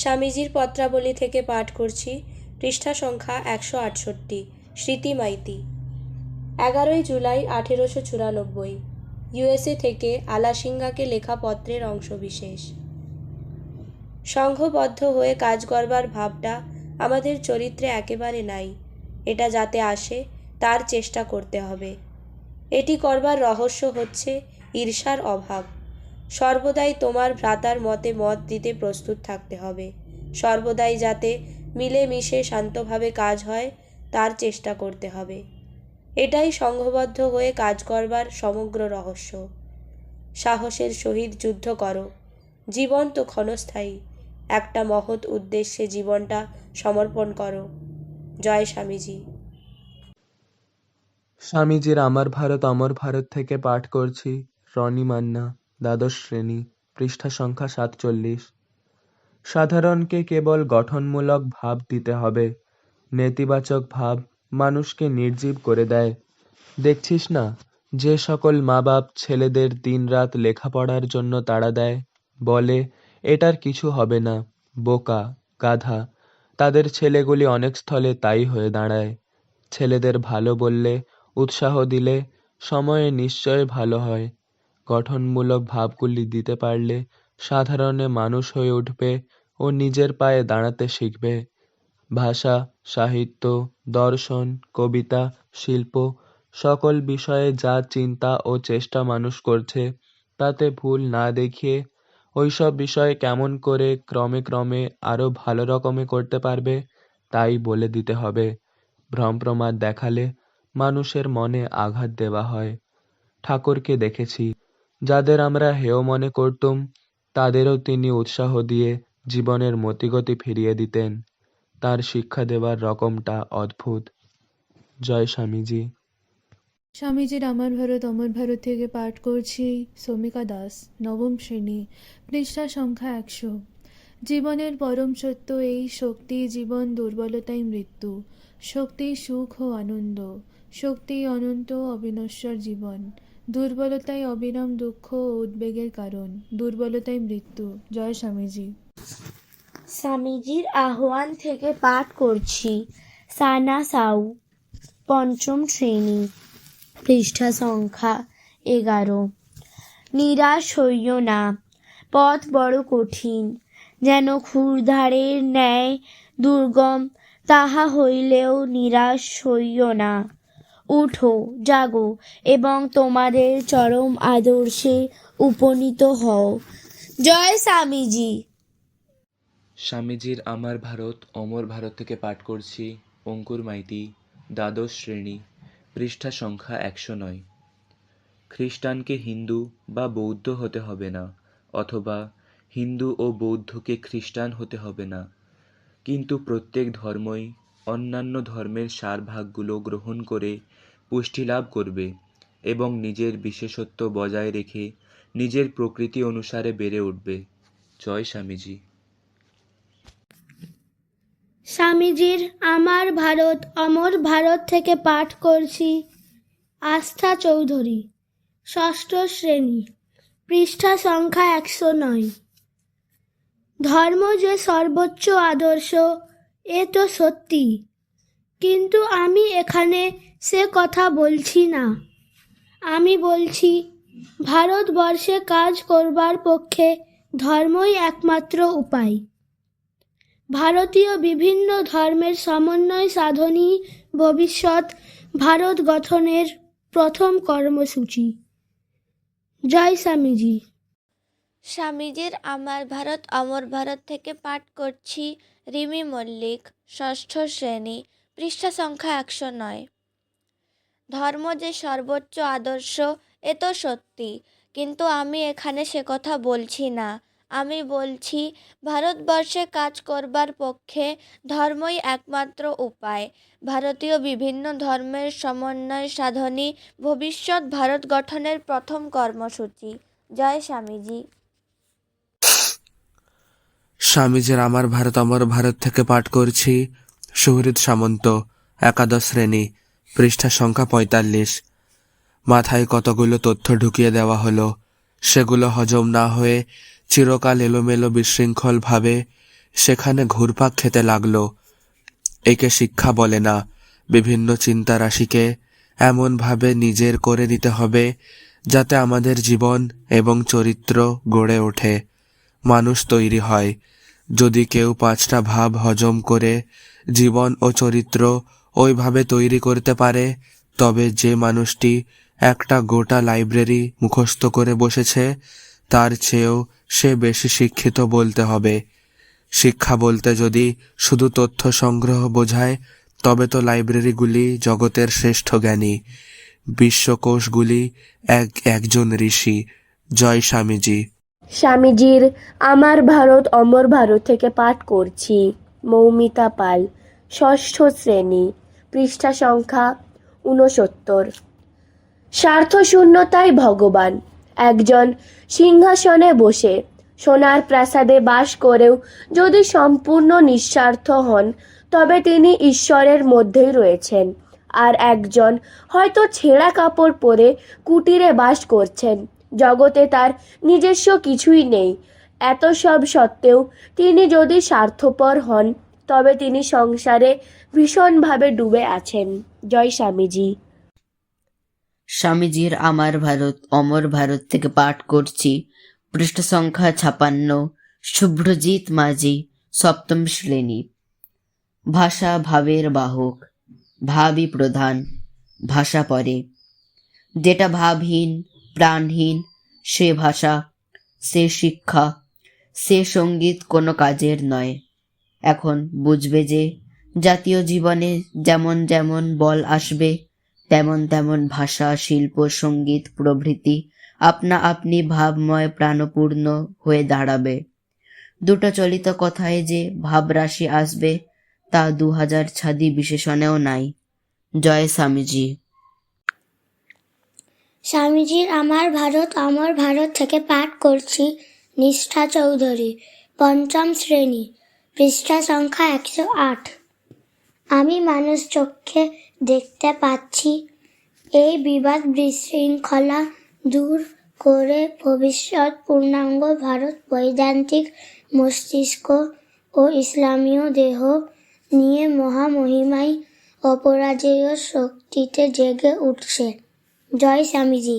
স্বামীজির পত্রাবলী থেকে পাঠ করছি, পৃষ্ঠা সংখ্যা একশো আটষট্টি, স্মৃতি মাইতি। এগারোই জুলাই আঠেরোশো চুরানব্বই, ইউএসএ থেকে আলাসিঙ্গাকে লেখা পত্রের অংশবিশেষ। সংঘবদ্ধ হয়ে কাজ করবার ভাবটা আমাদের চরিত্রে একেবারে নাই। এটা যাতে আসে, তার চেষ্টা করতে হবে। এটি করবার রহস্য হচ্ছে ঈর্ষার অভাব। সর্বদাই তোমার ভ্রাতার মতে মত দিতে প্রস্তুত থাকতে হবে। সর্বদাই যাতে মিলেমিশে শান্তভাবে কাজ হয়, তার চেষ্টা করতে হবে। এটাই সংঘবদ্ধ হয়ে কাজ করবার সমগ্র রহস্য। সাহসের সহিত যুদ্ধ করো। জীবন তো ক্ষণস্থায়ী। একটা মহৎ উদ্দেশ্যে জীবনটা সমর্পণ করো। জয় স্বামীজি। স্বামীজির আমার ভারত অমর ভারত থেকে পাঠ করছি, রনি মান্না। দ্বাদশ শ্রেণি, পৃষ্ঠা সংখ্যা সাতচল্লিশ। সাধারণকে কেবল গঠনমূলক ভাব দিতে হবে। নেতিবাচক ভাব মানুষকে নির্জীব করে দেয়। দেখছিস না, যে সকল মা বাপ ছেলেদের দিনরাত লেখাপড়ার জন্য তাড়া দেয়, বলে, এটার কিছু হবে না, বোকা, গাধা। তাদের ছেলেগুলি অনেক স্থলে তাই হয়ে দাঁড়ায়। ছেলেদের ভালো বললে, উৎসাহ দিলে, সময়ে নিশ্চয় ভালো হয়। গঠনমূলক ভাবগুলি দিতে পারলে সাধারণে মানুষ হয়ে উঠবে ও নিজের পায়ে দাঁড়াতে শিখবে। ভাষা, সাহিত্য, দর্শন, কবিতা, শিল্প সকল বিষয়ে যা চিন্তা ও চেষ্টা মানুষ করছে তাতে ভুল না দেখিয়ে ওইসব বিষয়ে কেমন করে ক্রমে ক্রমে আরও ভালো রকমে করতে পারবে তাই বলে দিতে হবে। ভ্রম প্রমাদ দেখালে মানুষের মনে আঘাত দেওয়া হয়। ঠাকুরকে দেখেছি। যাদের আমরা হেয় মনে করতুম, তাদেরও তিনি উৎসাহ দিয়ে জীবনের মতিগতি ফিরিয়ে দিতেন। তার শিক্ষা দেওয়ার রকমটা অদ্ভুত। জয় স্বামীজি। স্বামীজির আমার ভারত, অমর ভারত থেকে পাঠ করছি সৌমিকা দাস, নবম শ্রেণি, পৃষ্ঠা সংখ্যা একশো। জীবনের পরম সত্য, এই শক্তি, জীবন দুর্বলতাই মৃত্যু। শক্তি সুখ ও আনন্দ, শক্তি অনন্ত অবিনশ্বর জীবন। দুর্বলতাই অবিরাম দুঃখ ও উদ্বেগের কারণ। দুর্বলতাই মৃত্যু। জয় স্বামীজি। স্বামীজির আহ্বান থেকে পাঠ করছি। সানা সাউ, পঞ্চম শ্রেণি, পৃষ্ঠা সংখ্যা এগারো। নিরাশ হইও না। পথ বড় কঠিন। যেন ক্ষুরধারের ন্যায় দুর্গম, তাহা হইলেও নিরাশ হইও না। উঠো, জাগো এবং তোমাদের চরম আদর্শে উপনীত হও। জয় স্বামীজি। স্বামীজির আমার ভারত, অমর ভারত থেকে পাঠ করছি, অঙ্কুর মাইতি, দ্বাদশ শ্রেণি, পৃষ্ঠা সংখ্যা একশো নয়। খ্রিস্টানকে হিন্দু বা বৌদ্ধ হতে হবে না, অথবা হিন্দু ও বৌদ্ধকে খ্রিস্টান হতে হবে না। কিন্তু প্রত্যেক ধর্মই অন্যান্য ধর্মের সারভাগগুলো গ্রহণ করে পুষ্টি লাভ করবে এবং নিজের বিশেষত্ব বজায় রেখে নিজের প্রকৃতি অনুসারে বেড়ে উঠবে। জয় স্বামীজি। স্বামীজির, আমার ভারত, অমর ভারত থেকে পাঠ করছি আস্থা চৌধুরী, ষষ্ঠ শ্রেণি, পৃষ্ঠা সংখ্যা একশো নয়। ধর্ম যে সর্বোচ্চ আদর্শ এ তো সত্যি। কিন্তু আমি এখানে সে কথা বলছি না। আমি বলছি, ভারতবর্ষে কাজ করবার পক্ষে ধর্মই একমাত্র উপায়। ভারতীয় বিভিন্ন ধর্মের সমন্বয় সাধনই ভবিষ্যৎ ভারত গঠনের প্রথম কর্মসূচি। জয় স্বামীজি। স্বামীজির, আমার ভারত, অমর ভারত থেকে পাঠ করছি। রিমি মল্লিক, ষষ্ঠ শ্রেণি, পৃষ্ঠা সংখ্যা একশো নয়। ধর্ম যে সর্বোচ্চ আদর্শ, এ তো সত্যি। কিন্তু আমি এখানে সে কথা বলছি না। আমি বলছি, ভারতবর্ষে কাজ করবার পক্ষে ধর্মই একমাত্র উপায়। ভারতীয় বিভিন্ন ধর্মের সমন্বয় সাধনই ভবিষ্যৎ ভারত গঠনের প্রথম কর্মসূচি। জয় স্বামীজি। স্বামীজির আমার ভারত, অমর ভারত থেকে পাঠ করছি। সুহৃদ সামন্ত, একাদশ শ্রেণি, পৃষ্ঠা সংখ্যা পঁয়তাল্লিশ। মাথায় কতগুলো তথ্য ঢুকিয়ে দেওয়া হলো, সেগুলো হজম না হয়ে চিরকাল এলোমেলো বিশৃঙ্খলভাবে সেখানে ঘুরপাক খেতে লাগল। একে শিক্ষা বলে না, বিভিন্ন চিন্তা রাশিকে এমনভাবে নিজের করে নিতে হবে যাতে আমাদের জীবন এবং চরিত্র গড়ে ওঠে। মানুষ তৈরি হয়। যদি কেউ পাঁচটা ভাব হজম করে জীবন ও চরিত্র ওইভাবে তৈরি করতে পারে, তবে যে মানুষটি একটা গোটা লাইব্রেরি মুখস্থ করে বসেছে, তার চেয়েও সে বেশি শিক্ষিত বলতে হবে। শিক্ষা বলতে যদি শুধু তথ্য সংগ্রহ বোঝায়, তবে তো লাইব্রেরিগুলি জগতের শ্রেষ্ঠ জ্ঞানী। বিশ্বকোষগুলি এক একজন ঋষি, জয় স্বামীজি। স্বামীজির আমার ভারত, অমর ভারত থেকে পাঠ করছি। মৌমিতা পাল, ষষ্ঠ শ্রেণি, পৃষ্ঠা সংখ্যা ঊনসত্তর। স্বার্থশূন্যতাই ভগবান। একজন সিংহাসনে বসে সোনার প্রাসাদে বাস করেও যদি সম্পূর্ণ নিঃস্বার্থ হন, তবে তিনি ঈশ্বরের মধ্যেই রয়েছেন। আর একজন হয়তো ছেঁড়া কাপড় পরে কুটিরে বাস করছেন। জগতে তার নিজস্ব কিছুই নেই। এত সব সত্ত্বেও তিনি যদি স্বার্থপর হন, তবে তিনি সংসারে ভীষণভাবে ডুবে আছেন। জয় স্বামীজি। স্বামীজির আমার ভারত, অমর ভারত থেকে পাঠ করছি। পৃষ্ঠ সংখ্যা ছাপান্ন, শুভ্রজিৎ মাঝি, সপ্তম শ্রেণি। ভাষা ভাবের বাহক, ভাবই প্রধান, ভাষা পরে। যেটা ভাবহীন প্রাণহীন, সে ভাষা, সে শিক্ষা, সে সংগীত কোনো কাজের নয়। এখন বুঝবে যে, জাতীয় জীবনে যেমন যেমন বল আসবে, তেমন তেমন ভাষা, শিল্প, সংগীত, প্রভৃতি আপনা আপনি ভাবময়, প্রাণপূর্ণ হয়ে দাঁড়াবে। দুটো চলিত কথায় যে ভাবরাশি আসবে, তা দু হাজার ছাদি বিশেষণেও নাই। জয় স্বামীজি। স্বামীজির আমার ভারত, অমর ভারত থেকে পাঠ করছি। নিষ্ঠা চৌধুরী, পঞ্চম শ্রেণি, পৃষ্ঠা সংখ্যা একশো আট। আমি মানুষ চক্ষে দেখতে পাচ্ছি। এই বিবাদ বিশৃঙ্খলা দূর করে ভবিষ্যৎ পূর্ণাঙ্গ ভারত, বৈদান্তিক মস্তিষ্ক ও ইসলামীয় দেহ নিয়ে মহামহিমায় অপরাজেয় শক্তিতে জেগে উঠছে। জয় স্বামীজি